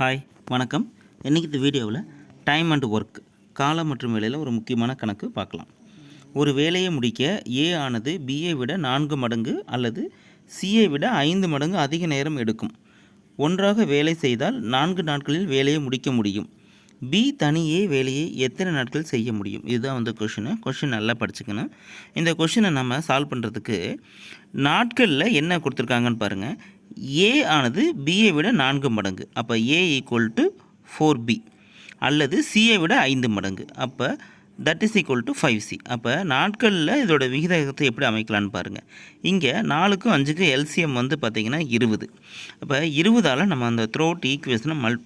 Hi வணக்கம். இன்றைக்கி இந்த வீடியோவில் டைம் அண்ட் ஒர்க் காலம் மற்றும் வேலையில் ஒரு முக்கியமான கணக்கு பார்க்கலாம். ஒரு வேலையை முடிக்க ஏ ஆனது பிஏ விட நான்கு மடங்கு அல்லது சிஏ விட ஐந்து மடங்கு அதிக நேரம் எடுக்கும். ஒன்றாக வேலை செய்தால் நான்கு நாட்களில் வேலையை முடிக்க முடியும். பி தனியே வேலையை எத்தனை நாட்கள் செய்ய முடியும்? இதுதான் வந்து கொஷினு கொஷின் நல்லா படிச்சுக்கணும். இந்த கொஷினை நம்ம சால்வ் பண்ணுறதுக்கு நாட்களில் என்ன கொடுத்துருக்காங்கன்னு பாருங்கள் ஏ ஆனது பியை விட நான்கு மடங்கு. அப்போ A equal to four B அல்லது சியை விட ஐந்து மடங்கு. அப்போ that is equal to five C அப்போ நாட்களில் இதோட விகிதத்தை எப்படி அமைக்கலான்னு பாருங்கள் இங்கே நாலுக்கும் அஞ்சுக்கும் எல்சிஎம் வந்து பார்த்திங்கன்னா இருபது. அப்போ இருபதால் நம்ம அந்த த்ரோட் ஈக்குவேஷனை மல்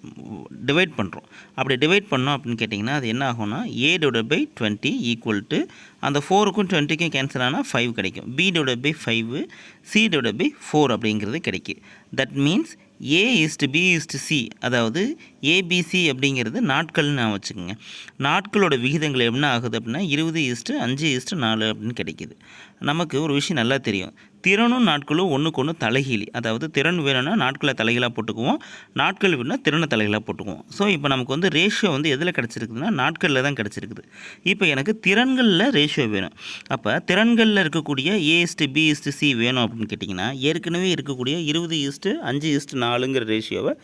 டிவைட் பண்ணுறோம் அப்படி டிவைட் பண்ணோம் அப்படின்னு கேட்டிங்கன்னா அது என்ன ஆகும்னா A divide by twenty equal to அந்த ஃபோருக்கும் டுவெண்ட்டிக்கும் கேன்சல் ஆனால் ஃபைவ் கிடைக்கும். B divide by five C divide by four அப்படிங்கிறது கிடைக்கும் that means A is to B is to C அதாவது ஏபிசி அப்படிங்கிறது நாட்கள்னு நான் வச்சுக்கோங்க. நாட்களோட விகிதங்கள் என்ன ஆகுது அப்படின்னா இருபது ஈஸ்ட்டு அஞ்சு ஈஸ்ட்டு நாலு அப்படின்னு கிடைக்கிது. நமக்கு ஒரு விஷயம் நல்லா தெரியும். திறனும் நாட்களும் ஒன்றுக்கு ஒன்று தலைகீழி. அதாவது திறன் வேணும்னா நாட்களை தலைகளாக போட்டுக்குவோம். நாட்கள் வேணும்னா திறனை தலைகளாக போட்டுக்குவோம். ஸோ இப்போ நமக்கு வந்து ரேஷியோ வந்து எதில் கிடச்சிருக்குதுன்னா நாட்களில் தான் கிடச்சிருக்குது. இப்போ எனக்கு திறன்களில் ரேஷியோ வேணும். அப்போ திறன்களில் இருக்கக்கூடிய A is to B is to C வேணும் அப்படின்னு கேட்டிங்கன்னா ஏற்கனவே இருக்கக்கூடிய இருபது ஈஸ்ட்டு அஞ்சு ஈஸ்ட்டு நாலுங்கிற ரேஷியோவை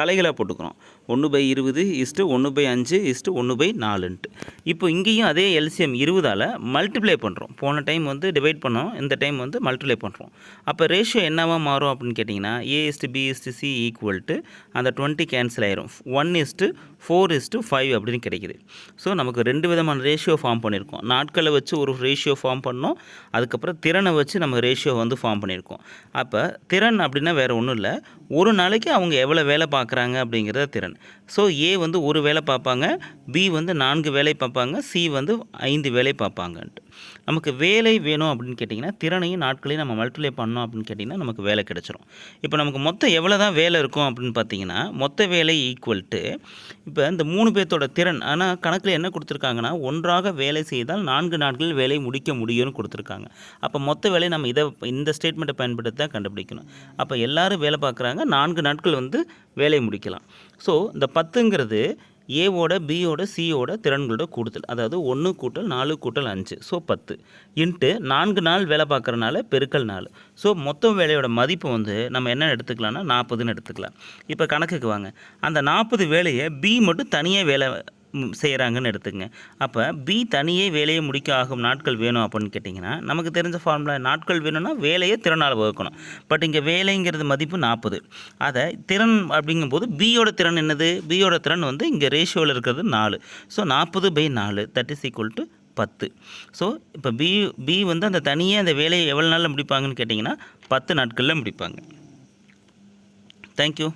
தலைகளாக போட்டுக்கிறோம். ஒன்று பை இருபது இஸ்ட்டு ஒன்று பை அஞ்சு இஸ்ட்டு ஒன்று பை நாலுன்ட்டு. இப்போ இங்கேயும் அதே எல்சிஎம் இருபதால் மல்டிப்ளை பண்ணுறோம் போன டைம் வந்து டிவைட் பண்ணோம். இந்த டைம் வந்து மல்டிப்ளை பண்ணுறோம் அப்போ ரேஷியோ என்னவாக மாறும் அப்படின்னு கேட்டிங்கன்னா A is to B is to C equal to அந்த டுவெண்ட்டி கேன்சல் ஆயிரும். One is to four is to five அப்படின்னு கிடைக்கிது. ஸோ நமக்கு ரெண்டு விதமான ரேஷியோ ஃபார்ம் பண்ணியிருக்கோம். நாட்களை வச்சு ஒரு ரேஷியோ ஃபார்ம் பண்ணோம். அதுக்கப்புறம் திறனை வச்சு நம்ம ரேஷியோ வந்து ஃபார்ம் பண்ணியிருக்கோம். அப்போ திறன் அப்படின்னா வேறு ஒன்றும் இல்லை. ஒரு நாளைக்கு அவங்க எவ்வளோ வேலை பார்க்குறாங்க அப்படிங்கிறத திறன். ஸோ ஏ வந்து ஒரு வேலை பார்ப்பாங்க பி வந்து நான்கு வேலை பார்ப்பாங்க சி வந்து ஐந்து வேலை பார்ப்பாங்கன்ட்டு. நமக்கு வேலை வேணும் அப்படின்னு கேட்டிங்கன்னா திறனையும் நாட்களையும் நம்ம மல்டிப்ளை பண்ணோம் அப்படின்னு கேட்டிங்கன்னா நமக்கு வேலை கிடச்சிரும். இப்போ நமக்கு மொத்தம் எவ்வளோ தான் வேலை இருக்கும் அப்படின்னு பார்த்தீங்கன்னா மொத்த வேலை ஈக்குவல் டு இப்போ இந்த மூணு பேர்த்தோட திறன் ஆனால் கணக்கில் என்ன கொடுத்துருக்காங்கன்னா ஒன்றாக வேலை செய்தால் நான்கு நாட்களில் வேலை முடிக்க முடியும்னு கொடுத்துருக்காங்க. அப்போ மொத்த வேலையை நம்ம இதை இந்த ஸ்டேட்மெண்ட்டை பயன்படுத்தி தான் கண்டுபிடிக்கணும். அப்போ எல்லோரும் வேலை பார்க்குறாங்க நான்கு நாட்கள் வந்து வேலை முடிக்கலாம். ஸோ இந்த பத்துங்கிறது ஏவோட பியோட சியோட திறன்களோட கூடுதல். அதாவது ஒன்று கூட்டல் நாலு கூட்டல் அஞ்சு. ஸோ பத்து. இன்ட்டு நான்கு நாள் வேலை பார்க்குறனால பெருக்கல் நாலு. ஸோ மொத்த வேலையோட மதிப்பு வந்து நம்ம என்ன எடுத்துக்கலாம்னா நாற்பதுன்னு எடுத்துக்கலாம். இப்போ கணக்குக்கு வாங்க. அந்த நாற்பது வேலையை பி மட்டும் தனியாக வேலை செய்கிறாங்கன்னு எடுத்துக்கங்க. அப்போ பி தனியே வேலையை முடிக்க ஆகும் நாட்கள் வேணும் அப்படின்னு கேட்டிங்கன்னா நமக்கு தெரிஞ்ச ஃபார்முலா நாட்கள் வேணும்னா வேலையை திறனால் வகுக்கணும். பட் இங்கே வேலைங்கிறது மதிப்பு நாற்பது. அதை திறன் அப்படிங்கும்போது பியோட திறன் என்னது? பியோட திறன் வந்து இங்கே ரேஷியோவில் இருக்கிறது நாலு. ஸோ நாற்பது பை நாலு தட் இஸ் ஈக்குவல் டு பத்து. ஸோ இப்போ பி பி வந்து அந்த தனியே அந்த வேலையை எவ்வளோ நாளில் முடிப்பாங்கன்னு கேட்டிங்கன்னா பத்து நாட்களில் முடிப்பாங்க. தேங்க்யூ